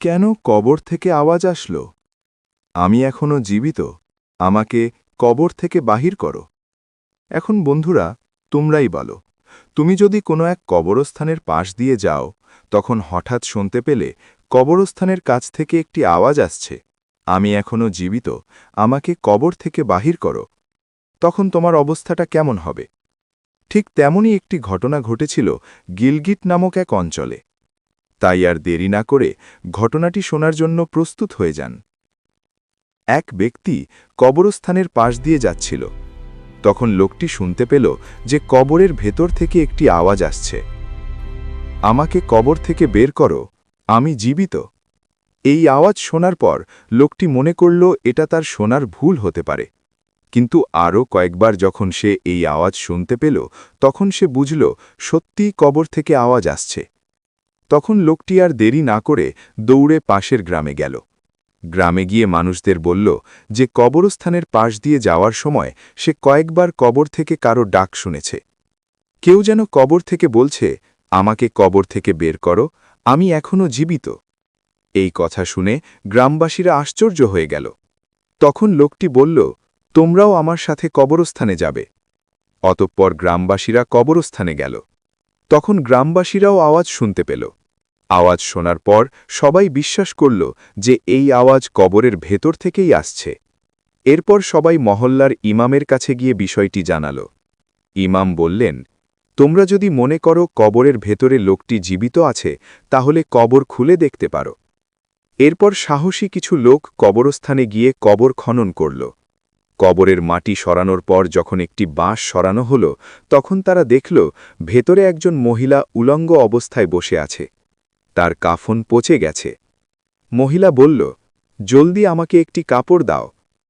কেন কবর থেকে আওয়াজ আসলো? আমি এখনও জীবিত, আমাকে কবর থেকে বাহির করো। এখন বন্ধুরা, তোমরাই বলো, তুমি যদি কোনো এক কবরস্থানের পাশ দিয়ে যাও, তখন হঠাৎ শুনতে পেলে কবরস্থানের কাছ থেকে একটি আওয়াজ আসছে। আমি এখনও জীবিত, আমাকে কবর থেকে বাহির করো। তখন তোমার অবস্থাটা কেমন হবে? ঠিক তেমনই একটি ঘটনা ঘটেছিল গিলগিট নামক এক অঞ্চলে। তাই আর দেরি না করে ঘটনাটি শোনার জন্য প্রস্তুত হয়ে যান। এক ব্যক্তি কবরস্থানের পাশ দিয়ে যাচ্ছিল। তখন লোকটি শুনতে পেল যে কবরের ভেতর থেকে একটি আওয়াজ আসছে। আমাকে কবর থেকে বের করো, আমি জীবিত। এই আওয়াজ শোনার পর লোকটি মনে করল এটা তার শোনার ভুল হতে পারে। কিন্তু আরও কয়েকবার যখন সে এই আওয়াজ শুনতে পেল, তখন সে বুঝল সত্যিই কবর থেকে আওয়াজ আসছে। তখন লোকটি আর দেরি না করে দৌড়ে পাশের গ্রামে গেল। গ্রামে গিয়ে মানুষদের বলল যে কবরস্থানের পাশ দিয়ে যাওয়ার সময় সে কয়েকবার কবর থেকে কারও ডাক শুনেছে। কেউ যেন কবর থেকে বলছে, আমাকে কবর থেকে বের করো, আমি এখনও জীবিত। এই কথা শুনে গ্রামবাসীরা আশ্চর্য হয়ে গেল। তখন লোকটি বলল, তোমরাও আমার সাথে কবরস্থানে যাবে। অতঃপর গ্রামবাসীরা কবরস্থানে গেল। তখন গ্রামবাসীরাও আওয়াজ শুনতে পেল। আওয়াজ শোনার পর সবাই বিশ্বাস করল যে এই আওয়াজ কবরের ভেতর থেকেই আসছে। এরপর সবাই মহল্লার ইমামের কাছে গিয়ে বিষয়টি জানাল। ইমাম বললেন, তোমরা যদি মনে করো কবরের ভেতরে লোকটি জীবিত আছে, তাহলে কবর খুলে দেখতে পারো। এরপর সাহসী কিছু লোক কবরস্থানে গিয়ে কবর খনন করল। কবরের মাটি সরানোর পর যখন একটি বাঁশ সরানো হল, তখন তারা দেখল ভেতরে একজন মহিলা উলঙ্গ অবস্থায় বসে আছে। তার কাফন পচে গেছে। মহিলা বলল জলদি আমাকে একটি কাপড় দাও।